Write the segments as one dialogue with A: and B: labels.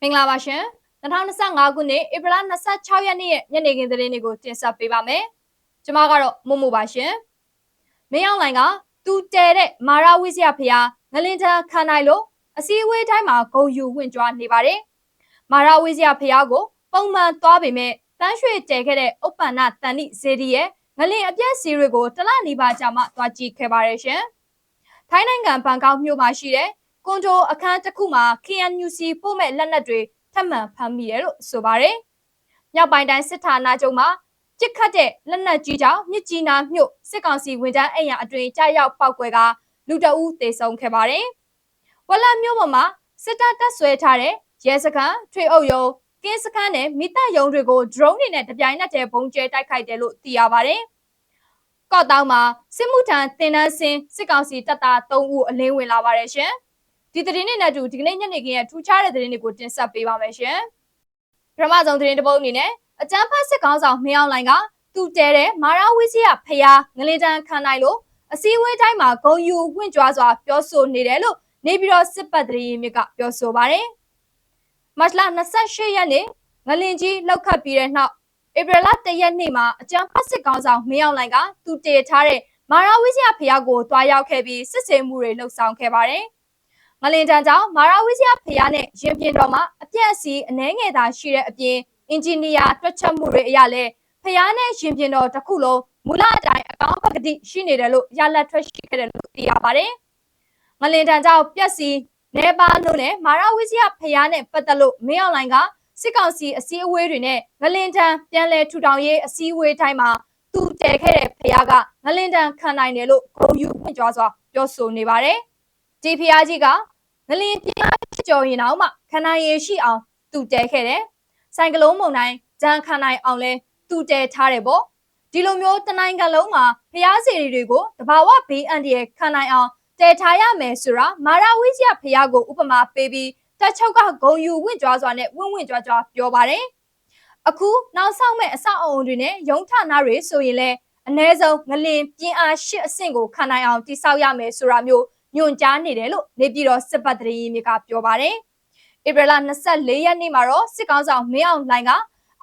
A: မင်္ဂလာပါရှင်2025ခုနှစ်ဧပြီလ26ရက်နေ့ရဲ့ညနေခင်းသတင်းတွေကိုတင်ဆက်ပေးပါမယ်ကျွန်မကတော့မမို့ပါရှင်မင်းအောင်လိုင်ကသူတဲတဲ့မာရာဝိဇယဖျားငလင်တန်ခံနိုင်လို့အစည်းအဝေးတိုင်းမှာဂုံယူဝင်ကြွားနေပါတယ်မာရာဝိဇယဖျားကို ပုံမှန်သွားပေမဲ့တန်းရွှေတဲခဲ့တဲ့ဥပ္ပန္နတန်နိဇေဒီရဲ့ငလင်အပြက်စီတွေကိုတလနီပါကြာမှသွားကြည့်ခဲ့ပါတယ်ရှင်ထိုင်းနိုင်ငံဘန်ကောက်မြို့မှာရှိတဲ့ ကွန်ဒိုအခန်းတစ်ခုမှာ KNUC ပို့မဲ့လက်နက်တွေထပ်မံဖမ်းမိတယ်လို့ဆိုပါတယ်။မြောက်ပိုင်းတိုင်းစစ်ဌာနချုပ်မှာပြစ်ခတ်တဲ့လက်နက်ကြီးကြောင့်မြစ်ကြီးနားမြို့စစ်ကောင်စီဝန်ထမ်းအိမ်ယာအတွင်ကြားရောက်ပောက်ကွယ်ကလူတအူးသေဆုံးခဲ့ပါတယ်။ဝက်လက်မြို့ပေါ်မှာစစ်တပ်တပ်ဆွဲထားတဲ့ရဲစခန်းထွေအုပ်ရုံးကင်းစခန်းနဲ့မိတပ်ရုံးတွေကို drone တွေနဲ့တပြိုင်နက်တည်းပုံကျဲတိုက်ခိုက်တယ်လို့သိရပါတယ်။ကော့တောင်းမှာစစ်မှုထမ်းတင်နန်းစင်စစ်ကောင်စီတပ်သား3ဦးအလင်းဝင်လာပါတယ်ရှင်။ ဒီသတင်းတွေနဲ့အတူဒီကနေ့ညနေခင်းရဲ့ထူးခြားတဲ့သတင်းတွေကိုတင်ဆက်ပေးပါမယ်ရှင်ပထမဆုံးသတင်းတစ်ပုဒ်အနေနဲ့အကြမ်းဖက်စစ်ကောင်ဆောင်မင်းအောင်လှိုင်ကသူတဲတဲ့မာရာဝီစီယဖျားငလင်တန်ခံနိုင်လို့အစည်းအဝေးတိုင်းမှာဂုံယူဝင့်ကြွားစွာပြောဆိုနေတယ်လို့နေပြည်တော်စစ်ပတ်တရေမြစ်ကပြောဆိုပါတယ်မတ်လ28ရက်နေ့ငလင်ကြီးလောက်ခတ်ပြီးတဲ့နောက်ဧပြီလ1ရက်နေ့မှာအကြမ်းဖက်စစ်ကောင်ဆောင်မင်းအောင်လှိုင်ကသူတည်ထားတဲ့မာရာဝီစီယဖျားကိုတွားရောက်ခဲ့ပြီးစစ်ဆေးမှုတွေလှုပ်ဆောင်ခဲ့ပါတယ် ငလင်တန်ကြောင့်မာရာဝီဇယာဖျားနဲ့ရင်ပြင်တော်မှာအပြက်စီအနှဲငယ်သာရှိတဲ့အပြင်အင်ဂျင်နီယာတွက်ချက်မှုတွေအရလဲဖျားနဲ့ရင်ပြင်တော်တစ်ခုလုံးမူလအတိုင်းအကောင်းပကတိရှိနေတယ်လို့ရလက်ထွက်ရှိခဲ့တယ်လို့သိရပါတယ်။ငလင်တန်ကြောင့်ပြက်စီနေပါလို့နဲ့မာရာဝီဇယာဖျားနဲ့ပတ်သက်လို့မင်းအောင်လိုင်ကစစ်ကောင်စီအစည်းအဝေးတွေနဲ့ငလင်တန်ပြန်လည်ထူထောင်ရေးအစည်းအဝေးတိုင်းမှာသူတည်ခဲ့တဲ့ဖျားကငလင်တန်ခံနိုင်တယ်လို့ဂုဏ်ယူဖွင့်ကြွားစွာပြောဆိုနေပါတယ်။ဒီဖျားကြီးက ငလင်ပြင်းကြော်ရင်တော့မှခန္ဓာရည်ရှိအောင်သူတဲခဲ့တယ်။ဆိုင်ကလုံးမုံတိုင်းဂျန်ခန္ဓာအောင်လဲသူတဲထားတယ်ပေါ့။ဒီလိုမျိုးတနိုင်ငံလုံးမှာဖျားစီတွေကိုတဘာဝဘေးအန္တရာယ်ခံနိုင်အောင်တဲထားရမယ်ဆိုတာမာရာဝိဇယဖျားကိုဥပမာပေးပြီးတက်ချုပ်ကဂုံယူဝင့်ကြွားစွာနဲ့ဝင့်ဝင့်ကြွားကြွားပြောပါတယ်။အခုနောက်ဆောင်မဲ့အဆောက်အအုံတွေနဲ့ရုံးဌာနတွေဆိုရင်လည်းအ ਨੇ ဆုံးငလင်ပြင်းအားရှစ်အဆင့်ကိုခံနိုင်အောင်တိစောက်ရမယ်ဆိုတာမျိုး ညွန်ကြားနေတယ်လို့နေပြည်တော်စစ်ပတ်တရေမြစ်ကပြောပါတယ်။ဧပြီလ24ရက်နေ့မှာတော့စစ်ကောင်ဆောင်မင်းအောင်လှိုင်က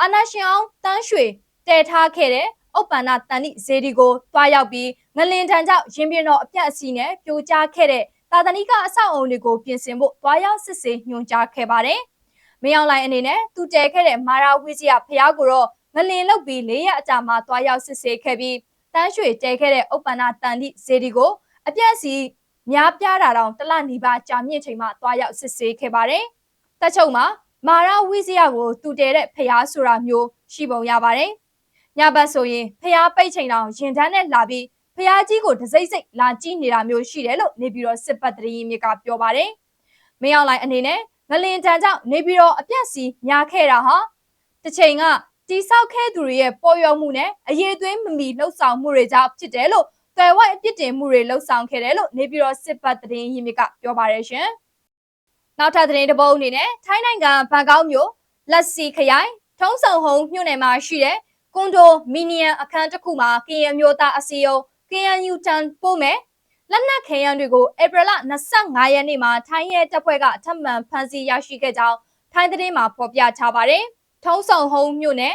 A: အာနာရှင်အောင်တန်းရွှေတည်ထားခဲ့တဲ့ဥပ္ပန္နတန်တိဇေဒီကိုတွားရောက်ပြီးငလင်ထံကြောင့်ရင်ပြင်းတော်အပြတ်အစီနဲ့ပြိုကျခဲ့တဲ့သာသနိကအဆောက်အုံတွေကိုပြင်ဆင်ဖို့တွားရောက်စစ်ဆေးညွှန်ကြားခဲ့ပါတယ်။မင်းအောင်လှိုင်အနေနဲ့သူတည်ခဲ့တဲ့မာရာဝီဇီယာဖျားကိုတော့ငလင်လုတ်ပြီး၄ရက်အကြာမှာတွားရောက်စစ်ဆေးခဲ့ပြီးတန်းရွှေတည်ခဲ့တဲ့ဥပ္ပန္နတန်တိဇေဒီကိုအပြတ်အစီ များပြားတာတောင်တလနီးပါးကြာမြင့်ချိန်မှသွားရောက်စစ်ဆေးခဲ့ပါတယ်။တက်ချုပ်မှာမာရဝိဇယကိုတူတဲတဲ့ဖျားဆိုတာမျိုးရှိပုံရပါတယ်။ညဘက်ဆိုရင်ဖျားပိတ်ချိန်တောင်ရင်တန်းနဲ့လာပြီးဖျားကြီးကိုတစိမ့်စိတ်လာကြည့်နေတာမျိုးရှိတယ်လို့နေပြည်တော်စစ်ပတ်တရီမြစ်ကပြောပါတယ်။မင်းအောင်လိုင်းအနေနဲ့ငလင်တန်ကြောင့်နေပြည်တော်အပြက်စီညာခဲ့တာဟာတစ်ချိန်ကတိဆောက်ခဲ့သူတွေရဲ့ပေါ်ရောမှုနဲ့အရေးသွင်းမမီလှုပ်ဆောင်မှုတွေကြောင့်ဖြစ်တယ်လို့ သွယ်ဝိုက်အပြစ်တင်မှုတွေလှုပ်ဆောင်ခဲ့တယ်လို့နေပြည်တော်စစ်ပတ်သတင်းရင်းမြစ်ကပြောပါတယ်ရှင်။နောက်ထပ်သတင်းတစ်ပုဒ်အနေနဲ့ထိုင်းနိုင်ငံဘန်ကောက်မြို့လက်စီခရိုင်ထုံးစုံဟုံမြို့နယ်မှာရှိတဲ့ကွန်ဒိုမီနီယံအခန်းတစ်ခုမှာကရင်မျိုးသားအစည်းအရုံး KNU တန်ပို့မယ်လက်နက်ခဲယမ်းတွေကိုဧပြီလ25ရက်နေ့မှာထိုင်းရဲတပ်ဖွဲ့ကထပ်မံဖမ်းဆီးရရှိခဲ့ကြောင်းထိုင်းသတင်းမှာဖော်ပြထားပါတယ်။ထုံးစုံဟုံမြို့နယ်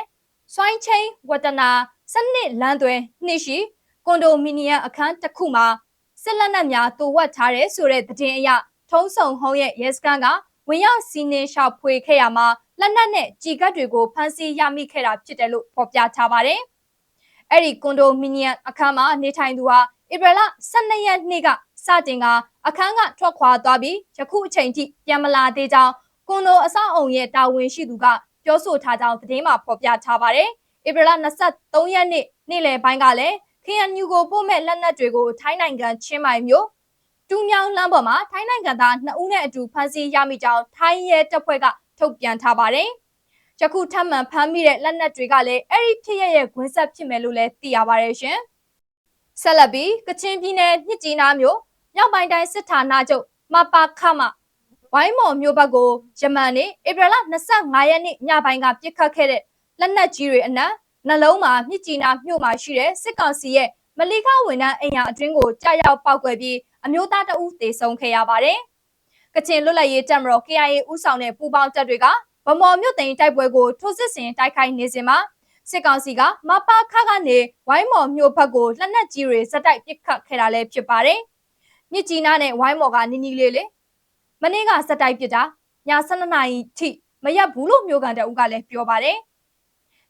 A: စွိုင်းချင်းဝတနာစနစ်လမ်းသွဲနှစ်ရှိ ကွန်ဒိုမီနီယံအခန်းတစ်ခုမှာစစ်လက်နက်များတိုဝတ်ထားတဲ့ဆိုတဲ့သတင်းအရထုံးဆုံဟုံးရဲ့ရဲစခန်းကဝင်ရောက်စီးနင်းရှောက်ဖွေခဲ့ရမှာလက်နက်နဲ့ကြီကတ်တွေကိုဖမ်းဆီးရမိခဲ့တာဖြစ်တယ်လို့ဖော်ပြထားပါတယ်။အဲ့ဒီကွန်ဒိုမီနီယံအခန်းမှာနေထိုင်သူဟာဧပြီလ12ရက်နေ့ကစတင်ကအခန်းကထွက်ခွာသွားပြီးယခုအချိန်ထိပြန်မလာသေးကြောင်းကွန်ဒိုအဆောက်အုံရဲ့တာဝန်ရှိသူကပြောဆိုထားကြောင်းသတင်းမှာဖော်ပြထားပါတယ်။ဧပြီလ23ရက်နေ့နေ့လယ်ပိုင်းကလည်း KNU ကိုပို့မဲ့လက်နက်တွေကိုထိုင်းနိုင်ငံချင်းမိုင်မြို့တူးမြောင်းလမ်းပေါ်မှာထိုင်းနိုင်ငံသား2ဦးနဲ့အတူဖမ်းဆီးရမိကြောင်းထိုင်းရဲတပ်ဖွဲ့ကထုတ်ပြန်ထားပါတယ်။ယခုထပ်မံဖမ်းမိတဲ့လက်နက်တွေကလည်းအဲ့ဒီဖြစ်ရရဲ့ခွင့်ဆက်ဖြစ်မယ်လို့လည်းသိရပါတယ်ရှင်။ဆက်လက်ပြီးကချင်ပြည်နယ်မြစ်ကြီးနားမြို့မြောက်ပိုင်းတိုင်းစစ်ဌာနချုပ်မပါခမဝိုင်းမော်မြို့ဘက်ကိုယမန်နေ့ဧပြီလ25ရက်နေ့ညပိုင်းကပြစ်ခတ်ခဲ့တဲ့လက်နက်ကြီးတွေအနက် နှလုံးမှာမြစ်ကြီးနားမြို့မှာရှိတဲ့စစ်ကောင်စီရဲ့မလီခဝန်ထမ်းအိမ်ယာအတွင်းကိုကြာရောက်ပောက်ကွယ်ပြီးအမျိုးသားတအုပ်တေဆုံးခဲ့ရပါတယ်။ကကချင်လွတ်လပ်ရေးတပ်မတော် KIA ဦးဆောင်တဲ့ပူးပေါင်းတပ်တွေကဗမော်မြို့သိမ်းတိုက်ပွဲကိုထိုးစစ်ဆင်တိုက်ခိုက်နေစဉ်မှာစစ်ကောင်စီကမပါခကနေဝိုင်းမော်မြို့ဘက်ကိုလက်နက်ကြီးတွေစက်တိုက်ပစ်ခတ်ခဲ့တာလည်းဖြစ်ပါတယ်။မြစ်ကြီးနားနဲ့ဝိုင်းမော်ကနီနီလေးလေးမနေ့ကစက်တိုက်ပစ်တာည12နာရီထိမရက်ဘူးလို့မြို့ကန်တအုပ်ကလည်းပြောပါတယ်။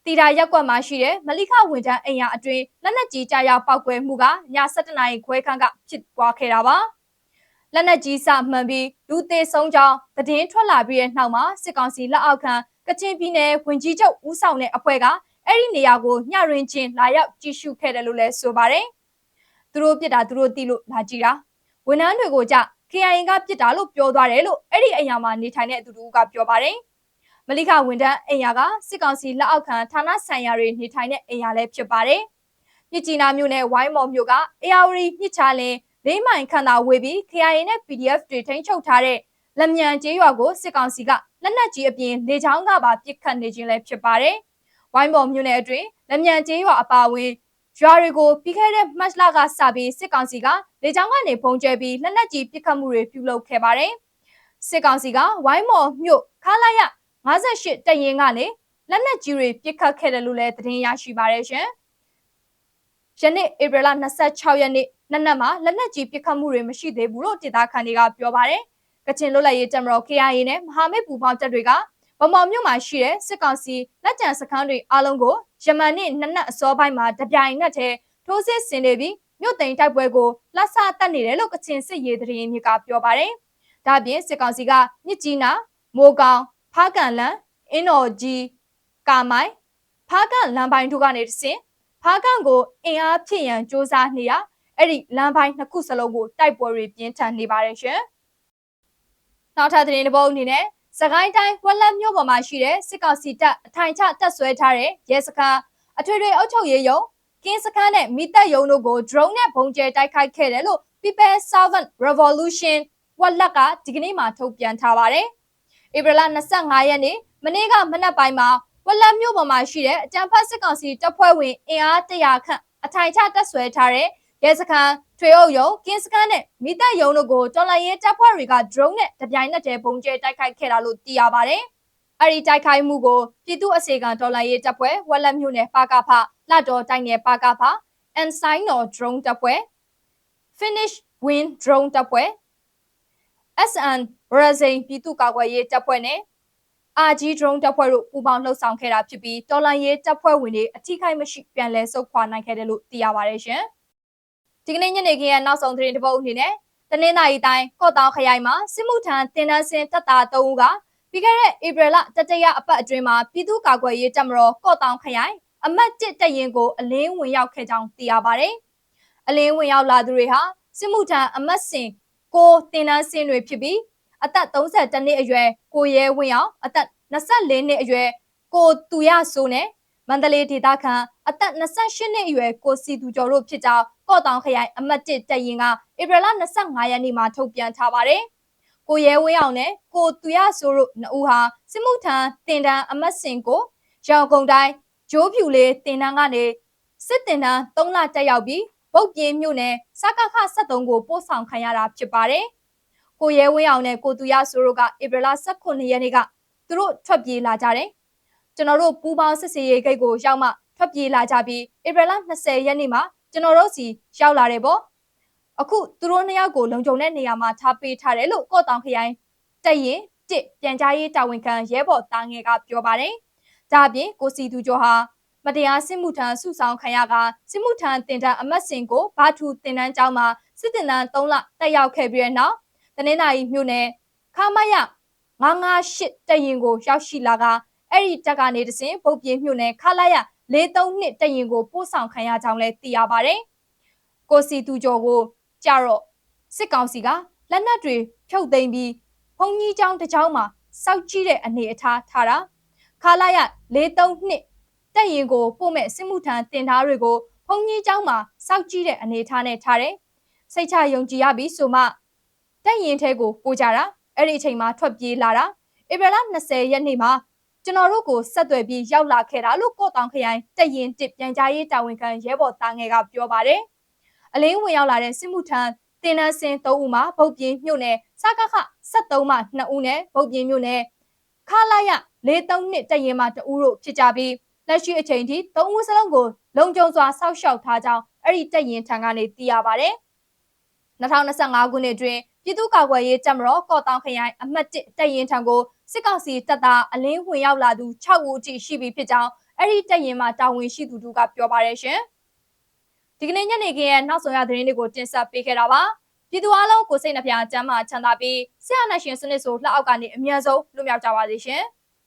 A: တီတာရက်ကွက်မှာရှိတဲ့မလိခဝန်ထမ်းအိမ်ယာအတွင်းလက်နက်ကြီးကြားရောက်ပောက်ကွဲမှုကည7နာရီခွဲခန့်ကဖြစ်ပွားခဲ့တာပါ။လက်နက်ကြီးစမှန်ပြီးလူသေးဆုံးကြောင်းသတင်းထွက်လာပြီးတဲ့နောက်မှာစစ်ကောင်စီလက်အောက်ခံကချင်ပြည်နယ်ဝင်ကြီးချုပ်ဦးဆောင်တဲ့အဖွဲ့ကအဲ့ဒီနေရာကိုညရင်ချင်းလာရောက်ကြည့်ရှုခဲ့တယ်လို့လည်းဆိုပါတယ်။သူတို့ပြစ်တာသူတို့သိလို့လာကြည့်တာဝန်ထမ်းတွေကိုကြ KIA ကပြစ်တာလို့ပြောသွားတယ်လို့အဲ့ဒီအိမ်ယာမှာနေထိုင်တဲ့သူတို့ကပြောပါတယ်။ မလိခဝန်ထမ်းအိမ်ယာကစစ်ကောင်စီလက်အောက်ခံဌာနဆိုင်ရာတွေနေထိုင်တဲ့အိမ်ယာလည်းဖြစ်ပါတယ်။မြစ်ကြီးနားမြို့နယ်ဝိုင်းမော်မြို့က ARD မြစ်ချလင်းလေးမိုင်ခန္ဓာဝေးပြီး KIA နဲ့ PDF တွေထိန်းချုပ်ထားတဲ့လက်မြန်ကျေးရွာကိုစစ်ကောင်စီကလက်နက်ကြီးအပြင်လေကြောင်းကပါပစ်ခတ်နေခြင်းလည်းဖြစ်ပါတယ်။ဝိုင်းမော်မြို့နယ်အတွင်းလက်မြန်ကျေးရွာအပါအဝင်ရွာတွေကိုပြီးခဲ့တဲ့မတ်လကစပြီးစစ်ကောင်စီကလေကြောင်းကနေပုံကျဲပြီးလက်နက်ကြီးပစ်ခတ်မှုတွေပြုလုပ်ခဲ့ပါတယ်။စစ်ကောင်စီကဝိုင်းမော်မြို့ခါလာရ 58တရင်ကနေလက်နက်ကြီးတွေပစ်ခတ်ခဲ့တယ်လို့လည်းသတင်းရရှိပါတယ်ရှင်။ယနေ့ဧပြီလ26ရက်နေ့နက်နက်မှာလက်နက်ကြီးပစ်ခတ်မှုတွေမရှိသေးဘူးလို့ဒေသခံတွေကပြောပါတယ်။ကချင်လွတ်လပ်ရေးတပ်မတော် KIA နဲ့မဟာမိတ်ပူးပေါင်းတပ်တွေကဗမော်မြို့မှာရှိတဲ့စစ်ကောင်စီလက်ကျန်စခန်းတွေအားလုံးကိုယမန်နေ့နက်နက်အစောပိုင်းမှာတပြိုင်နက်တည်းထိုးစစ်ဆင်နေပြီးမြို့သိမ်းတိုက်ပွဲကိုလက်ဆတက်နေတယ်လို့ကချင်စစ်ရေးသတင်းမြစ်ကပြောပါတယ်။ဒါ့အပြင်စစ်ကောင်စီကမြစ်ကြီးနားမိုးကောင် ဖားကန်လန်အင်းတော်ကြီးကာမိုင်ဖားကန်လမ်းပိုင်းတို့ကနေတဆင်ဖားကန်ကိုအင်အားဖြည့်ရန်စ조사နေရအဲ့ဒီလမ်းပိုင်းနှစ်ခုစလုံးကိုတိုက်ပွဲတွေပြင်းထန်နေပါတယ်ရှင်။နောက်ထပ်သတင်းတစ်ပုဒ်အနေနဲ့စကိုင်းတိုင်းဝက်လက်မြို့ပေါ်မှာရှိတဲ့စစ်ကောင်စီတပ်အထိုင်ချတပ်ဆွဲထားတဲ့ရဲစခန်းအထွေထွေအုပ်ချုပ်ရေးရုံးကင်းစခန်းနဲ့မိသက်ရုံးတို့ကို drone နဲ့ပုံကျဲတိုက်ခိုက်ခဲ့တယ်လို့ People Servant Revolution ဝက်လက်ကဒီကနေ့မှထုတ်ပြန်ထားပါတယ်။ ဧပြီလ25ရက်နေ့မနေ့ကမနက်ပိုင်းမှာဝက်လက်မြို့ပေါ်မှာရှိတဲ့အကြံဖတ်စစ်ကောင်စီတပ်ဖွဲ့ဝင်အင်အား100ခန့်အထိုင်ချတပ်ဆွဲထားတဲ့ရဲစခန်းထွေအုပ်ရုံကင်းစခန်းနဲ့မိသက်ရုံတို့ကိုတော်လိုင်းရဲတပ်ဖွဲ့တွေက drone နဲ့တပြိုင်နက်တည်းပုံကျဲတိုက်ခိုက်ခဲ့တာလို့သိရပါတယ်။အဲဒီတိုက်ခိုက်မှုကိုပြည်သူ့အစေခံတော်လိုင်းရဲတပ်ဖွဲ့ဝက်လက်မြို့နယ်ပါကဖလတော်တိုင်းနယ်ပါကဖ Ensign တော် drone တပ်ဖွဲ့ Finish Win drone တပ်ဖွဲ့ SN Brazil ပြည်သူ့ကာကွယ်ရေးတပ်ဖွဲ့နဲ့ RG drone တပ်ဖွဲ့တို့ပူးပေါင်းလှုပ်ဆောင်ခဲ့တာဖြစ်ပြီးတော်လိုင်းရဲတပ်ဖွဲ့ဝင်တွေအထိခိုက်မရှိပြန်လည်ဆုတ်ခွာနိုင်ခဲ့တယ်လို့သိရပါတယ်ရှင်။ဒီကနေ့ညနေခင်းရဲ့နောက်ဆုံးသတင်းတစ်ပုဒ်အနေနဲ့တနင်္သာရီတိုင်းကော့တောင်ခရိုင်မှာစစ်မှုထမ်းတင်နန်းစင်တပ်သား၃ဦးကပြီးခဲ့တဲ့ဧပြီလတတရအပတ်အတွင်းမှာပြည်သူ့ကာကွယ်ရေးတပ်မတော်ကော့တောင်ခရိုင်အမတ်တစ်တပ်ရင်ကိုအလင်းဝင်ရောက်ခဲ့ကြောင်းသိရပါတယ်။အလင်းဝင်ရောက်လာသူတွေဟာစစ်မှုထမ်းအမတ်စင် ကိုတင်နန်းစင်တွေဖြစ်ပြီးအသက်32နှစ်အရွယ်ကိုရဲဝင်းအောင်အသက်24နှစ်အရွယ်ကိုသူရဆိုးနဲ့မန္တလေးဒေသခံအသက်28နှစ်အရွယ်ကိုစီသူကျော်တို့ဖြစ်ကြောင်းကော့တောင်ခရိုင်အမတ်1တပ်ရင်ကဧပြီလ25ရက်နေ့မှာထုတ်ပြန်ထားပါတယ်။ကိုရဲဝင်းအောင်နဲ့ကိုသူရဆိုတို့နှစ်ဦးဟာစစ်မှုထမ်းတင်တန်းအမတ်စင်ကိုရောင်ကုန်တိုင်းဂျိုးဖြူလေးတင်တန်းကနေစစ်တင်တန်း3လတက်ရောက်ပြီး ဗုတ်ပြင်းမြို့နယ်စကခ73ကိုပို့ဆောင်ခံရတာဖြစ်ပါတယ်။ကိုရဲဝင်းအောင်နဲ့ကိုသူရဆိုတို့ကဧပြီလ18ရက်နေ့ကသူတို့ထွက်ပြေးလာကြတယ်ကျွန်တော်တို့ပူပေါင်းစစ်စေးရေးဂိတ်ကိုရောက်မှထွက်ပြေးလာကြပြီးဧပြီလ20ရက်နေ့မှာကျွန်တော်တို့စီရောက်လာတယ်ပေါ့အခုသူတို့နှစ်ယောက်ကိုလုံခြုံတဲ့နေရာမှာထားပေးထားတယ်လို့ကော့တောင်ခရိုင်တက်ရင်တစ်ပြန်ကြားရေးတာဝန်ခံရဲဘော်တာငယ်ကပြောပါတယ်ဒါအပြင်ကိုစီသူကျော်ဟာ မတရားစစ်မှုထမ်းစုဆောင်ခံရကစစ်မှုထမ်းတင်တန်းအမတ်စင်ကိုဘာထူတင်တန်းကျောင်းမှာစစ်တင်တန်း3လတက်ရောက်ခဲ့ပြီးတဲ့နောက်တနင်္လာရီမြို့နယ်ခမရ958တရင်ကိုရောက်ရှိလာကအဲ့ဒီတက်ကနေတစဉ်ပုတ်ပြင်းမြို့နယ်ခလာရ43တရင်ကိုပို့ဆောင်ခံရကြောင်းလည်းသိရပါတယ်။ကိုစီသူကျော်ကိုကြတော့စစ်ကောင်စီကလက်နက်တွေဖြုတ်သိမ်းပြီးဘုံကြီးကျောင်းတစ်ကျောင်းမှာစောက်ကြည့်တဲ့အနေအထားထားတာခလာရ43 တက်ရင်ကိုပို့မဲ့စစ်မှုထမ်းတင်သားတွေကိုဘုံကြီးကျောင်းမှာစောက်ကြည့်တဲ့အနေအထားနဲ့ထားတယ်။စိတ်ချယုံကြည်ရပြီဆိုမှတက်ရင်ထဲကိုပို့ကြတာအဲ့ဒီအချိန်မှာထွက်ပြေးလာတာဧပြီလ20ရက်နေ့မှာကျွန်တော်တို့ကိုဆက်သွယ်ပြီးရောက်လာခဲ့တာလို့ကော့တောင်ခရိုင်တရင်တစ်ပြန်ကြားရေးတာဝန်ခံရဲဘော်သားငယ်ကပြောပါတယ်။အလင်းဝင်ရောက်လာတဲ့စစ်မှုထမ်းတတင်နန်းစင်3ဦးမှာဗုတ်ပြင်းမြို့နယ်စကခ73မှ2ဦးနဲ့ဗုတ်ပြင်းမြို့နယ်ခလာရ432တရင်မှ2ဦးတို့ဖြစ်ကြပြီး လက်ရှိအချိန်ထိ3ဦးစလုံးကိုလုံခြုံစွာစောက်ရှောက်ထားကြောင်းအဲ့ဒီတရင်ထံကနေသိရပါဗျ။2025ခုနှစ်အတွင်းပြည်သူ့ကာကွယ်ရေးတပ်မတော်ကော့တောင်ခရိုင်အမှတ်1တရင်ထံကိုစစ်ကောင်စီတပ်သားအလင်းဝင်ရောက်လာသူ6ဦးအထိရှိပြီဖြစ်ကြောင်းအဲ့ဒီတရင်မှာတာဝန်ရှိသူတို့ကပြောပါတယ်ရှင်။ဒီကနေ့ညနေခင်းရဲ့နောက်ဆုံးရသတင်းတွေကိုတင်ဆက်ပေးခဲ့တာပါ။ပြည်သူအလုံးကိုစိတ်နှပြချမ်းသာချမ်းသာပြီးဆရာနာရှင်စနစ်ဆိုလှအောက်ကနေအမြန်ဆုံးလွတ်မြောက်ကြပါစေရှင်။